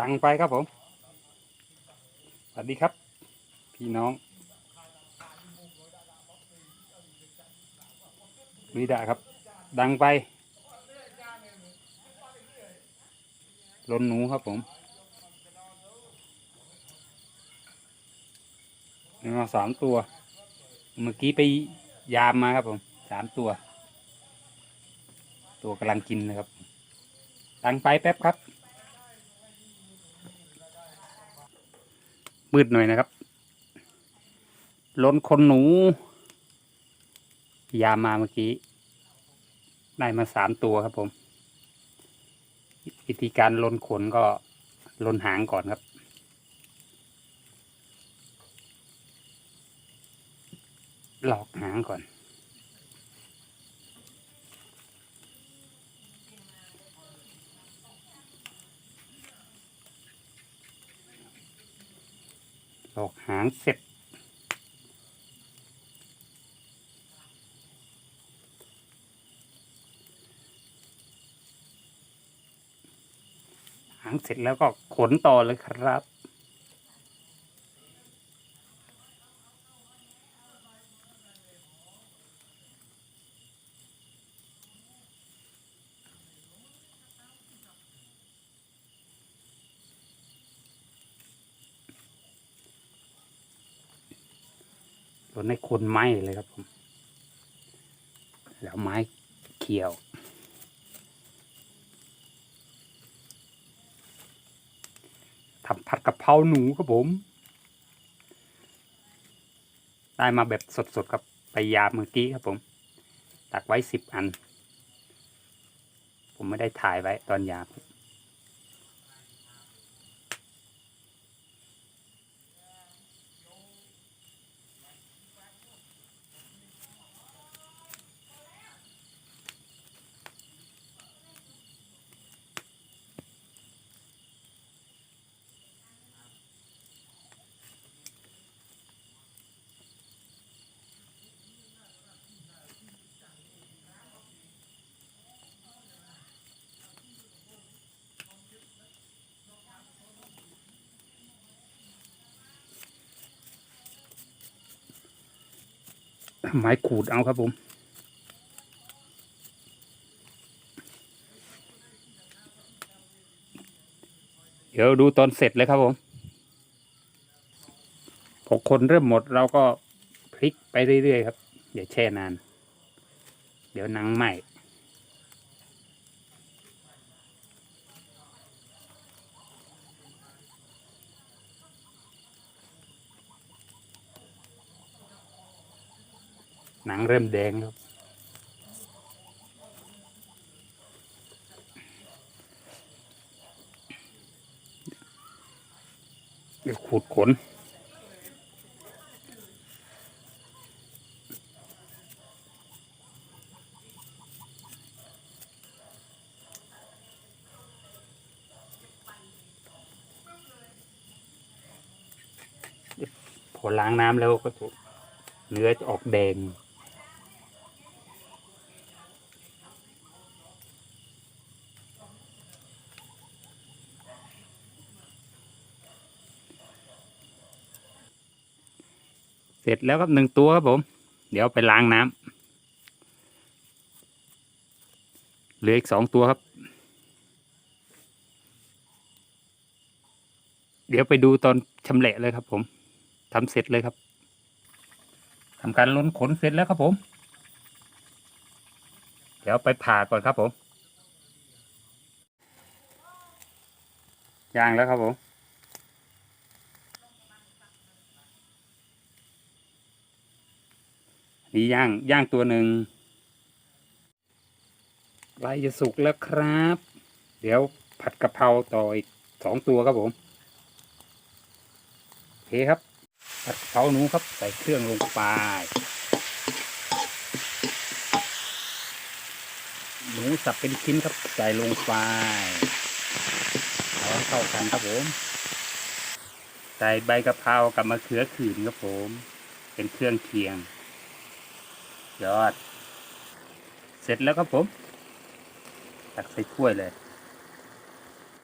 ดังไปครับผม สวัสดีครับ พี่น้องวิดาครับ ดังไปลนหนูครับผมนี่มาสามตัว เมื่อกี้ไปยามมาครับผมสามตัว ตัวกำลังกินนะครับ ดังไปแป๊บครับ มืดหน่อยนะครับล้นคนหนู ยามาเมื่อกี้ ได้มาสามตัวครับผม วิธีการลนขนก็ลนหางก่อนครับ หลอกหางก่อน หลอกหางเสร็จ หางเสร็จแล้วก็ขนต่อเลยครับ นในคนไม้เลยครับผมแล้วไม้เขียวทำผัดกะเพราหนูครับผม ได้มาแบบสดๆครับไปยาเมื่อกี้ครับผม ตักไว้สิบอัน ผมไม่ได้ถ่ายไว้ตอนยา ไม้ขูดเอาครับผมเดี๋ยวดูตอนเสร็จเลยครับผมพอคนเริ่มหมดเราก็พลิกไปเรื่อยๆครับอย่าแช่นาน เดี๋ยวนังใหม่ หนังเริ่มแดงแล้วเดี๋ยวขูดขนพอล้างน้ำแล้วก็เนื้อจะออกแดง ร็จแล้วครับหนึ่งตัวครับผม เดี๋ยวไปล้างน้ำเหลืออีกสองตัวครับ เดี๋ยวไปดูตอนชำแหละเลยครับ ผมทำเสร็จเลยครับทำการล้นขนเสร็จแล้วครับผม เดี๋ยวไปผ่าก่อนครับผมย่างแล้วครับผม นี่ย่างย่างตัวหนึ่งใกล้จะสุกแล้วครับ เดี๋ยวผัดกะเพราต่ออีกสองตัวครับผมโอเคครับ ผัดกะเพราหนูครับใส่เครื่องลงไปหนูสับเป็นชิ้นครับใส่ลงไปเอาให้เข้ากันครับผม ใส่ใบกะเพรากับมะเขือขื่นครับผม เป็นเครื่องเคียง ยอด เสร็จแล้วครับผม ตักใส่ถ้วยเลย